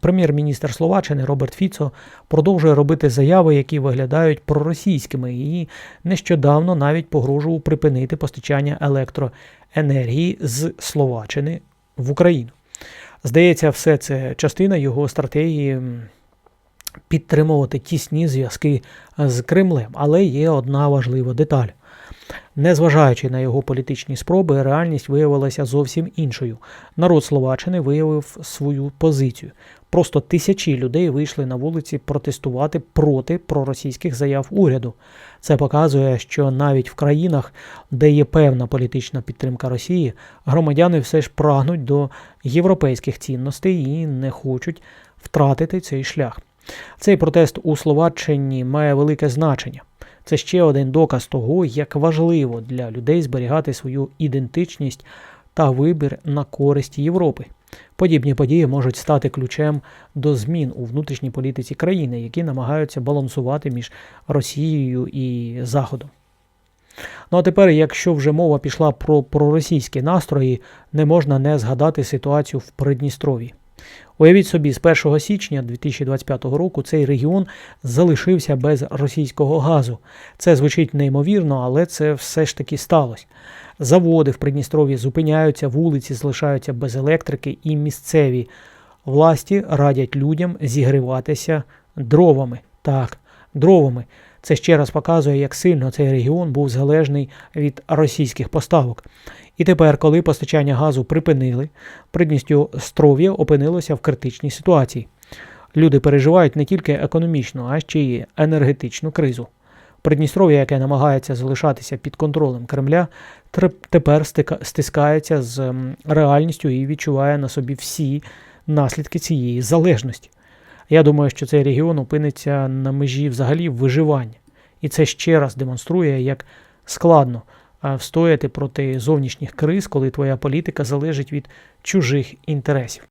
Прем'єр-міністр Словаччини Роберт Фіцо продовжує робити заяви, які виглядають проросійськими, і нещодавно навіть погрожував припинити постачання електроенергії з Словаччини в Україну. Здається, все це частина його стратегії підтримувати тісні зв'язки з Кремлем, але є одна важлива деталь. Незважаючи на його політичні спроби, реальність виявилася зовсім іншою. Народ Словаччини виявив свою позицію. Просто тисячі людей вийшли на вулиці протестувати проти проросійських заяв уряду. Це показує, що навіть в країнах, де є певна політична підтримка Росії, громадяни все ж прагнуть до європейських цінностей і не хочуть втратити цей шлях. Цей протест у Словаччині має велике значення. Це ще один доказ того, як важливо для людей зберігати свою ідентичність та вибір на користь Європи. Подібні події можуть стати ключем до змін у внутрішній політиці країни, які намагаються балансувати між Росією і Заходом. Ну а тепер, якщо вже мова пішла про проросійські настрої, не можна не згадати ситуацію в Придністров'ї. Уявіть собі, з 1 січня 2025 року цей регіон залишився без російського газу. Це звучить неймовірно, але це все ж таки сталося. Заводи в Придністров'ї зупиняються, вулиці залишаються без електрики, і місцеві власті радять людям зігріватися дровами. Так, дровами. Це ще раз показує, як сильно цей регіон був залежний від російських поставок. І тепер, коли постачання газу припинили, Придністров'я опинилося в критичній ситуації. Люди переживають не тільки економічну, а ще й енергетичну кризу. Придністров'я, яке намагається залишатися під контролем Кремля, тепер стискається з реальністю і відчуває на собі всі наслідки цієї залежності. Я думаю, що цей регіон опиниться на межі взагалі виживання. І це ще раз демонструє, як складно встояти проти зовнішніх криз, коли твоя політика залежить від чужих інтересів.